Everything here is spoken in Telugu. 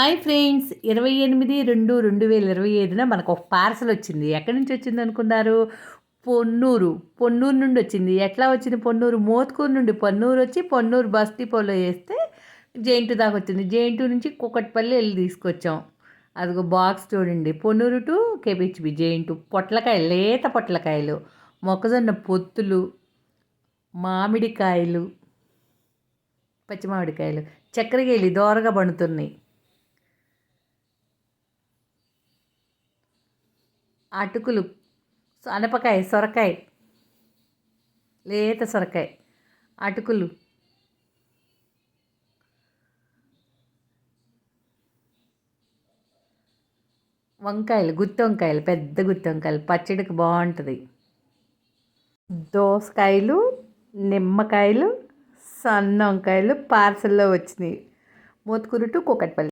హాయ్ ఫ్రెండ్స్ ఇరవై ఎనిమిది రెండు రెండు వేల ఇరవై ఐదున మనకు ఒక పార్సల్ వచ్చింది. ఎక్కడి నుంచి వచ్చింది అనుకున్నారు? పొన్నూరు. పొన్నూరు నుండి వచ్చింది. ఎట్లా వచ్చింది పొన్నూరు? మోత్కూరు నుండి పొన్నూరు వచ్చి పొన్నూరు బస్ డిపోలో వేస్తే జైంటు దాకా వచ్చింది. జైంటు నుంచి కుకట్పల్లి వెళ్ళి తీసుకొచ్చాం. అదిగో బాక్స్ చూడండి. పొన్నూరు టు కేపిహెచ్బి జైంటు పొట్లకాయలు లేత పొట్లకాయలు మొక్కజొన్న పొత్తులు మామిడికాయలు పచ్చి మామిడికాయలు చక్కెరకేళి దోరగా పండుతున్నాయి. అటుకులు అనపకాయ సొరకాయ లేత సొరకాయ అటుకులు. వంకాయలు గుత్తి వంకాయలు పెద్ద గుత్తి వంకాయలు పచ్చడికి బాగుంటుంది. దోసకాయలు నిమ్మకాయలు సన్న వంకాయలు పార్సల్లో వచ్చినాయి మోతుకూరు టు కూకట్పల్లి.